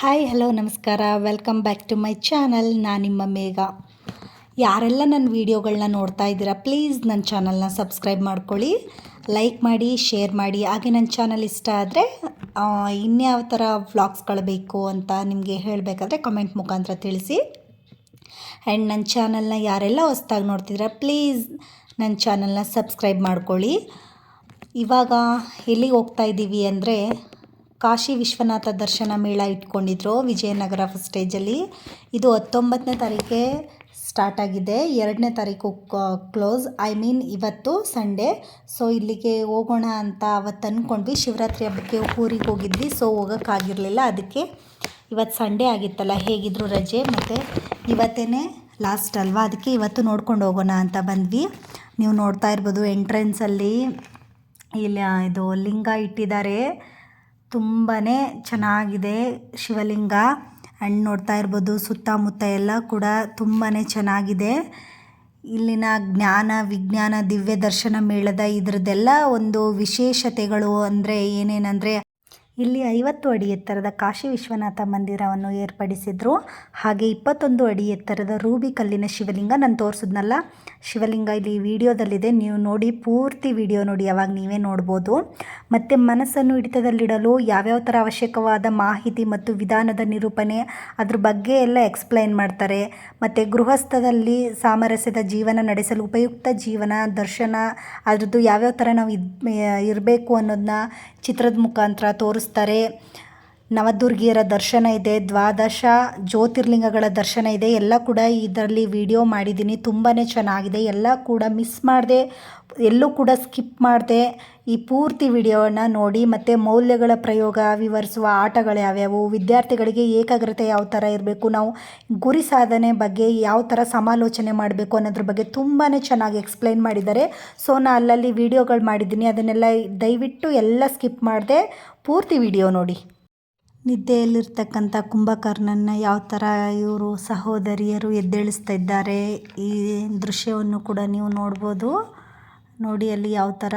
Hi hello ನಮಸ್ಕಾರ. Welcome back to my channel ನಾನು ನಿಮ್ಮ ಮೇಘ. ಯಾರೆಲ್ಲ ನನ್ನ ವೀಡಿಯೋಗಳನ್ನ ನೋಡ್ತಾ ಇದ್ದೀರಾ ಪ್ಲೀಸ್ ನನ್ನ ಚಾನಲ್ನ ಸಬ್ಸ್ಕ್ರೈಬ್ ಮಾಡ್ಕೊಳ್ಳಿ. ಲೈಕ್ ಮಾಡಿ ಶೇರ್ ಮಾಡಿ. ಹಾಗೆ ನನ್ನ ಚಾನಲ್ ಇಷ್ಟ ಆದರೆ ಇನ್ಯಾವ ಥರ ವ್ಲಾಗ್ಸ್ಗಳು ಬೇಕು ಅಂತ ನಿಮಗೆ ಹೇಳಬೇಕಾದ್ರೆ ಕಮೆಂಟ್ ಮುಖಾಂತರ ತಿಳಿಸಿ. ಆ್ಯಂಡ್ ನನ್ನ ಚಾನಲ್ನ ಯಾರೆಲ್ಲ ಹೊಸ್ದಾಗಿ ನೋಡ್ತಿದ್ದೀರಾ ಪ್ಲೀಸ್ ನನ್ನ ಚಾನಲ್ನ ಸಬ್ಸ್ಕ್ರೈಬ್ ಮಾಡ್ಕೊಳ್ಳಿ. ಇವಾಗ ಎಲ್ಲಿಗೆ ಹೋಗ್ತಾ ಇದ್ದೀವಿ ಅಂದರೆ ಕಾಶಿ ವಿಶ್ವನಾಥ ದರ್ಶನ ಮೇಳ ಇಟ್ಕೊಂಡಿದ್ರು ವಿಜಯನಗರ ಸ್ಟೇಜಲ್ಲಿ. ಇದು ಹತ್ತೊಂಬತ್ತನೇ ತಾರೀಕೆ ಸ್ಟಾರ್ಟ್ ಆಗಿದೆ. ಎರಡನೇ ತಾರೀಕು ಕ್ಲೋಸ್, ಐ ಮೀನ್ ಇವತ್ತು ಸಂಡೇ. ಸೊ, ಇಲ್ಲಿಗೆ ಹೋಗೋಣ ಅಂತ ಅವತ್ತು ಅಂದ್ಕೊಂಡ್ವಿ ಶಿವರಾತ್ರಿ ಹಬ್ಬಕ್ಕೆ ಊರಿಗೆ ಹೋಗಿದ್ವಿ. ಸೊ, ಹೋಗೋಕ್ಕಾಗಿರಲಿಲ್ಲ. ಅದಕ್ಕೆ ಇವತ್ತು ಸಂಡೇ ಆಗಿತ್ತಲ್ಲ, ಹೇಗಿದ್ರು ರಜೆ. ಮತ್ತು ಇವತ್ತೇ ಲಾಸ್ಟ್ ಅಲ್ವಾ? ಅದಕ್ಕೆ ಇವತ್ತು ನೋಡ್ಕೊಂಡು ಹೋಗೋಣ ಅಂತ ಬಂದ್ವಿ. ನೀವು ನೋಡ್ತಾ ಇರ್ಬೋದು, ಎಂಟ್ರೆನ್ಸಲ್ಲಿ ಇಲ್ಲಿ ಇದು ಲಿಂಗ ಇಟ್ಟಿದ್ದಾರೆ. ತುಂಬಾ ಚೆನ್ನಾಗಿದೆ ಶಿವಲಿಂಗ. ಅಂಡ್ ನೋಡ್ತಾ ಇರ್ಬೋದು, ಸುತ್ತಮುತ್ತ ಎಲ್ಲ ಕೂಡ ತುಂಬಾ ಚೆನ್ನಾಗಿದೆ. ಇಲ್ಲಿನ ಜ್ಞಾನ, ವಿಜ್ಞಾನ, ದಿವ್ಯ ದರ್ಶನ ಮೇಳದ ಇದರದ್ದೆಲ್ಲ ಒಂದು ವಿಶೇಷತೆಗಳು ಅಂದರೆ ಏನೇನೆಂದರೆ ಇಲ್ಲಿ ಐವತ್ತು ಅಡಿ ಎತ್ತರದ ಕಾಶಿ ವಿಶ್ವನಾಥ ಮಂದಿರವನ್ನು ಏರ್ಪಡಿಸಿದ್ರು. ಹಾಗೆ ಇಪ್ಪತ್ತೊಂದು ಅಡಿ ಎತ್ತರದ ರೂಬಿ ಕಲ್ಲಿನ ಶಿವಲಿಂಗ ನಾನು ತೋರಿಸಿದ್ನಲ್ಲ? ಶಿವಲಿಂಗ ಇಲ್ಲಿ ವಿಡಿಯೋದಲ್ಲಿದೆ. ನೀವು ನೋಡಿ ಪೂರ್ತಿ ವಿಡಿಯೋ ನೋಡಿ ಯಾವಾಗ ನೀವೇ ನೋಡ್ಬೋದು. ಮತ್ತು ಮನಸ್ಸನ್ನು ಹಿಡಿತದಲ್ಲಿಡಲು ಯಾವ್ಯಾವ ಥರ ಅವಶ್ಯಕವಾದ ಮಾಹಿತಿ ಮತ್ತು ವಿಧಾನದ ನಿರೂಪಣೆ ಅದ್ರ ಬಗ್ಗೆ ಎಲ್ಲ ಎಕ್ಸ್ಪ್ಲೈನ್ ಮಾಡ್ತಾರೆ. ಮತ್ತು ಗೃಹಸ್ಥದಲ್ಲಿ ಸಾಮರಸ್ಯದ ಜೀವನ ನಡೆಸಲು ಉಪಯುಕ್ತ ಜೀವನ, ದರ್ಶನ, ಅದ್ರದ್ದು ಯಾವ್ಯಾವ ಥರ ನಾವು ಇರಬೇಕು ಅನ್ನೋದನ್ನ ಚಿತ್ರದ ಮುಖಾಂತರ ತೋರಿಸ್ತಾರೆ. ನವದುರ್ಗಿಯರ ದರ್ಶನ ಇದೆ, ದ್ವಾದಶ ಜ್ಯೋತಿರ್ಲಿಂಗಗಳ ದರ್ಶನ ಇದೆ. ಎಲ್ಲ ಕೂಡ ಇದರಲ್ಲಿ ವಿಡಿಯೋ ಮಾಡಿದ್ದೀನಿ. ತುಂಬಾ ಚೆನ್ನಾಗಿದೆ. ಎಲ್ಲ ಕೂಡ ಮಿಸ್ ಮಾಡಿದೆ. ಎಲ್ಲೂ ಕೂಡ ಸ್ಕಿಪ್ ಮಾಡಿದೆ. ಈ ಪೂರ್ತಿ ವಿಡಿಯೋವನ್ನು ನೋಡಿ, ಮತ್ತು ಮೌಲ್ಯಗಳ ಪ್ರಯೋಗ, ವಿವರಿಸುವ ಆಟಗಳು ಯಾವ್ಯಾವು, ವಿದ್ಯಾರ್ಥಿಗಳಿಗೆ ಏಕಾಗ್ರತೆ ಯಾವ ಥರ ಇರಬೇಕು, ನಾವು ಗುರಿ ಸಾಧನೆ ಬಗ್ಗೆ ಯಾವ ಥರ ಸಮಾಲೋಚನೆ ಮಾಡಬೇಕು ಅನ್ನೋದ್ರ ಬಗ್ಗೆ ತುಂಬಾ ಚೆನ್ನಾಗಿ ಎಕ್ಸ್ಪ್ಲೈನ್ ಮಾಡಿದ್ದಾರೆ. ಸೊ ನಾನು ಅಲ್ಲಲ್ಲಿ ವಿಡಿಯೋಗಳು ಮಾಡಿದ್ದೀನಿ. ಅದನ್ನೆಲ್ಲ ದಯವಿಟ್ಟು ಎಲ್ಲ ಸ್ಕಿಪ್ ಮಾಡಿದೆ. ಪೂರ್ತಿ ವಿಡಿಯೋ ನೋಡಿ. ನಿದ್ದೆಯಲ್ಲಿರ್ತಕ್ಕಂಥ ಕುಂಭಕರ್ಣನ ಯಾವ ಥರ ಇವರು ಸಹೋದರಿಯರು ಎದ್ದೇಳಿಸ್ತಾ ಇದ್ದಾರೆ ಈ ದೃಶ್ಯವನ್ನು ಕೂಡ ನೀವು ನೋಡ್ಬೋದು. ನೋಡಿ ಅಲ್ಲಿ ಯಾವ ಥರ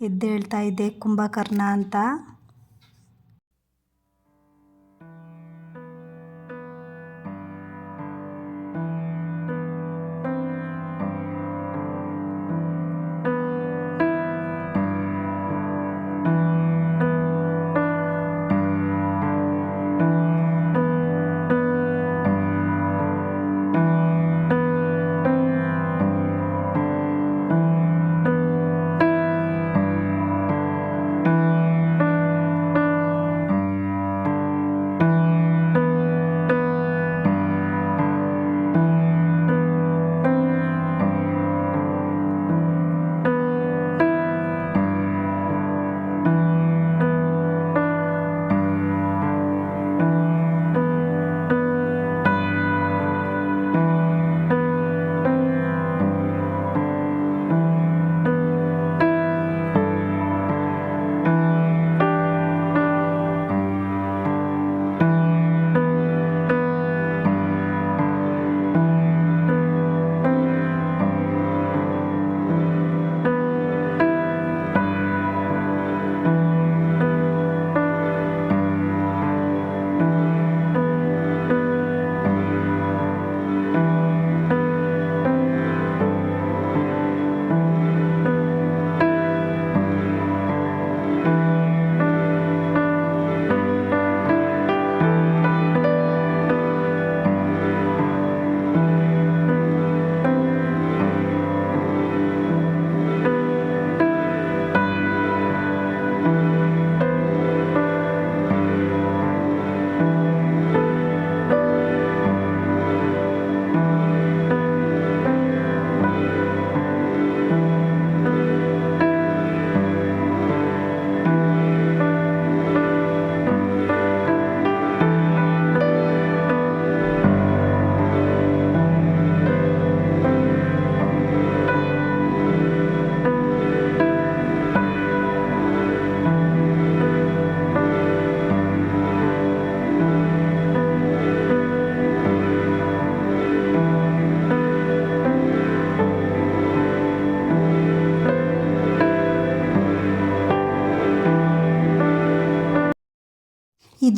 ಎದ್ದೇಳ್ತಾ ಇದೆ ಕುಂಭಕರ್ಣ ಅಂತ.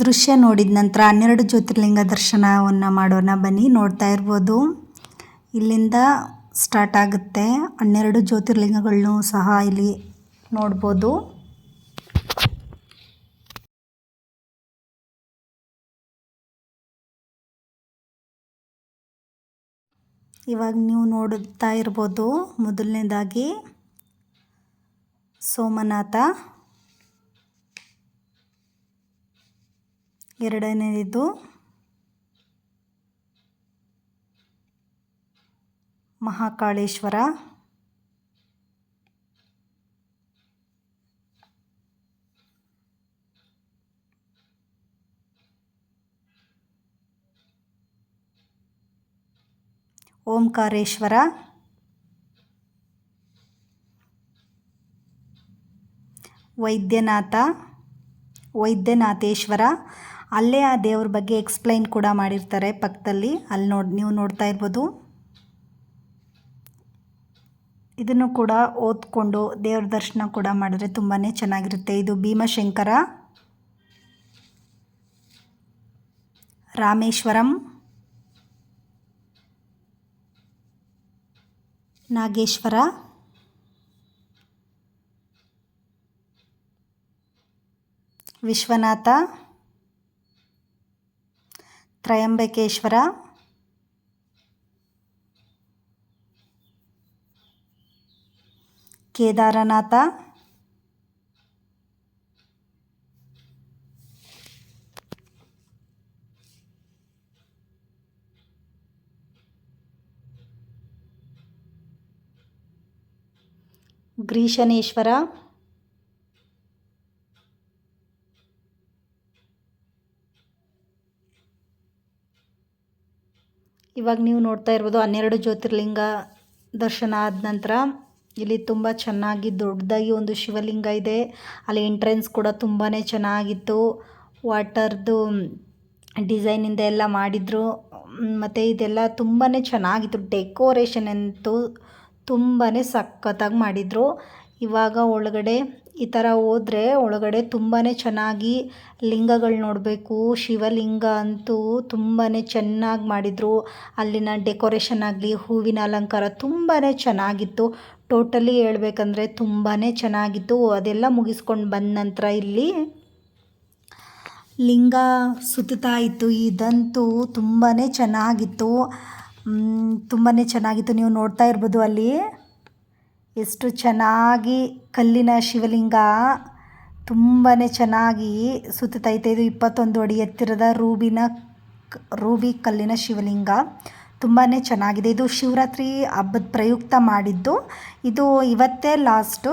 ದೃಶ್ಯ ನೋಡಿದ ನಂತರ ಹನ್ನೆರಡು ಜ್ಯೋತಿರ್ಲಿಂಗ ದರ್ಶನವನ್ನು ಮಾಡೋಣ ಬನ್ನಿ, ನೋಡ್ತಾ ಇರ್ಬೋದು. ಇಲ್ಲಿಂದ ಸ್ಟಾರ್ಟ್ ಆಗುತ್ತೆ. ಹನ್ನೆರಡು ಜ್ಯೋತಿರ್ಲಿಂಗಗಳನ್ನು ಸಹ ಇಲ್ಲಿ ನೋಡ್ಬೋದು. ಇವಾಗ ನೀವು ನೋಡುತ್ತಾ ಇರ್ಬೋದು ಮೊದಲನೇದಾಗಿ ಸೋಮನಾಥ. ಎರಡನೇದು ಮಹಾಕಾಳೇಶ್ವರ. ಓಂಕಾರೇಶ್ವರ. ವೈದ್ಯನಾಥ ವೈದ್ಯನಾಥೇಶ್ವರ. ಅಲ್ಲೇ ಆ ದೇವ್ರ ಬಗ್ಗೆ ಎಕ್ಸ್ಪ್ಲೈನ್ ಕೂಡ ಮಾಡಿರ್ತಾರೆ ಪಕ್ಕದಲ್ಲಿ. ಅಲ್ಲಿ ನೋಡಿ, ನೀವು ನೋಡ್ತಾ ಇರ್ಬೋದು. ಇದನ್ನು ಕೂಡ ಓದ್ಕೊಂಡು ದೇವ್ರ ದರ್ಶನ ಕೂಡ ಮಾಡಿದ್ರೆ ತುಂಬಾ ಚೆನ್ನಾಗಿರುತ್ತೆ. ಇದು ಭೀಮಶಂಕರ, ರಾಮೇಶ್ವರಂ, ನಾಗೇಶ್ವರ, ವಿಶ್ವನಾಥ ತ್ರಯಂಬಕೇಶ್ವರ ಕೇದಾರನಾಥ ಗ್ರೀಶನೇಶ್ವರ ಇವಾಗ ನೀವು ನೋಡ್ತಾ ಇರ್ಬೋದು ಹನ್ನೆರಡು ಜ್ಯೋತಿರ್ಲಿಂಗ ದರ್ಶನ ಆದ ನಂತರ ಇಲ್ಲಿ ತುಂಬ ಚೆನ್ನಾಗಿ ದೊಡ್ಡದಾಗಿ ಒಂದು ಶಿವಲಿಂಗ ಇದೆ. ಅಲ್ಲಿ ಎಂಟ್ರೆನ್ಸ್ ಕೂಡ ತುಂಬಾ ಚೆನ್ನಾಗಿತ್ತು. ವಾಟರ್ದು ಡಿಸೈನಿಂದ ಎಲ್ಲ ಮಾಡಿದರು. ಮತ್ತು ಇದೆಲ್ಲ ತುಂಬಾ ಚೆನ್ನಾಗಿತ್ತು. ಡೆಕೋರೇಷನ್ ಅಂತೂ ತುಂಬಾ ಸಖತ್ತಾಗಿ ಮಾಡಿದರು. ಇವಾಗ ಒಳಗಡೆ ಈ ಥರ ಹೋದರೆ ಒಳಗಡೆ ತುಂಬಾ ಚೆನ್ನಾಗಿ ಲಿಂಗಗಳು ನೋಡಬೇಕು. ಶಿವಲಿಂಗ ಅಂತೂ ತುಂಬಾ ಚೆನ್ನಾಗಿ ಮಾಡಿದರು. ಅಲ್ಲಿನ ಡೆಕೋರೇಷನ್ ಆಗಲಿ, ಹೂವಿನ ಅಲಂಕಾರ ತುಂಬಾ ಚೆನ್ನಾಗಿತ್ತು. ಟೋಟಲಿ ಹೇಳ್ಬೇಕಂದ್ರೆ ತುಂಬಾ ಚೆನ್ನಾಗಿತ್ತು. ಅದೆಲ್ಲ ಮುಗಿಸ್ಕೊಂಡು ಬಂದ ನಂತರ ಇಲ್ಲಿ ಲಿಂಗ ಸುತ್ತಾ ಇತ್ತು. ಇದಂತೂ ತುಂಬಾ ಚೆನ್ನಾಗಿತ್ತು. ತುಂಬಾ ಚೆನ್ನಾಗಿತ್ತು. ನೀವು ನೋಡ್ತಾ ಇರ್ಬೋದು ಅಲ್ಲಿ. ಎಷ್ಟು ಚೆನ್ನಾಗಿ ಕಲ್ಲಿನ ಶಿವಲಿಂಗ ತುಂಬಾ ಚೆನ್ನಾಗಿ ಸುತ್ತೈತೆ ಇದು ಇಪ್ಪತ್ತೊಂದು ಅಡಿ ಎತ್ತರದ ರೂಬಿನ ರೂಬಿ ಕಲ್ಲಿನ ಶಿವಲಿಂಗ. ತುಂಬಾ ಚೆನ್ನಾಗಿದೆ. ಇದು ಶಿವರಾತ್ರಿ ಹಬ್ಬದ ಪ್ರಯುಕ್ತ ಮಾಡಿದ್ದು. ಇದು ಇವತ್ತೇ ಲಾಸ್ಟು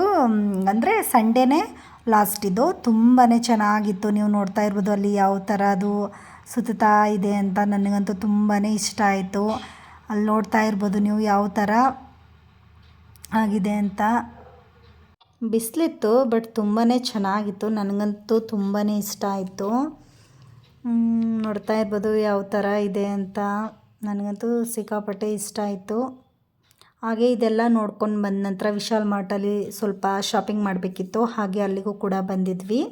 ಅಂದರೆ ಸಂಡೇನೇ ಲಾಸ್ಟ್ ಇದು. ತುಂಬಾ ಚೆನ್ನಾಗಿತ್ತು. ನೀವು ನೋಡ್ತಾ ಇರ್ಬೋದು ಅಲ್ಲಿ ಯಾವ ಥರ ಅದು ಸುತ್ತಾ ಇದೆ ಅಂತ ನನಗಂತೂ ತುಂಬಾ ಇಷ್ಟ ಆಯಿತು. ಅಲ್ಲಿ ನೋಡ್ತಾ ಇರ್ಬೋದು ನೀವು ಯಾವ ಥರ ಆಗಿದೆ ಅಂತ. ಬಿಸಿಲಿತ್ತು, ಬಟ್ ತುಂಬಾ ಚೆನ್ನಾಗಿತ್ತು. ನನಗಂತೂ ತುಂಬಾ ಇಷ್ಟ ಆಯಿತು. ನೋಡ್ತಾ ಇರ್ಬೋದು ಯಾವ ಥರ ಇದೆ ಅಂತ. ನನಗಂತೂ ಸಿಕ್ಕಾಪಟ್ಟೆ ಇಷ್ಟ ಆಯಿತು. ಹಾಗೆ ಇದೆಲ್ಲ ನೋಡ್ಕೊಂಡು ಬಂದ ನಂತರ ವಿಶಾಲ್ ಮಾರ್ಟಲ್ಲಿ ಸ್ವಲ್ಪ ಶಾಪಿಂಗ್ ಮಾಡಬೇಕಿತ್ತು. ಹಾಗೆ ಅಲ್ಲಿಗೂ ಕೂಡ ಬಂದಿದ್ವಿ.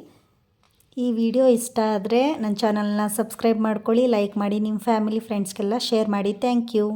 ಈ ವಿಡಿಯೋ ಇಷ್ಟ ಆದರೆ ನನ್ನ ಚಾನಲ್ನ ಸಬ್ಸ್ಕ್ರೈಬ್ ಮಾಡ್ಕೊಳ್ಳಿ, ಲೈಕ್ ಮಾಡಿ ನಿಮ್ಮ ಫ್ಯಾಮಿಲಿ, ಫ್ರೆಂಡ್ಸ್ಗೆಲ್ಲ ಶೇರ್ ಮಾಡಿ. Thank you.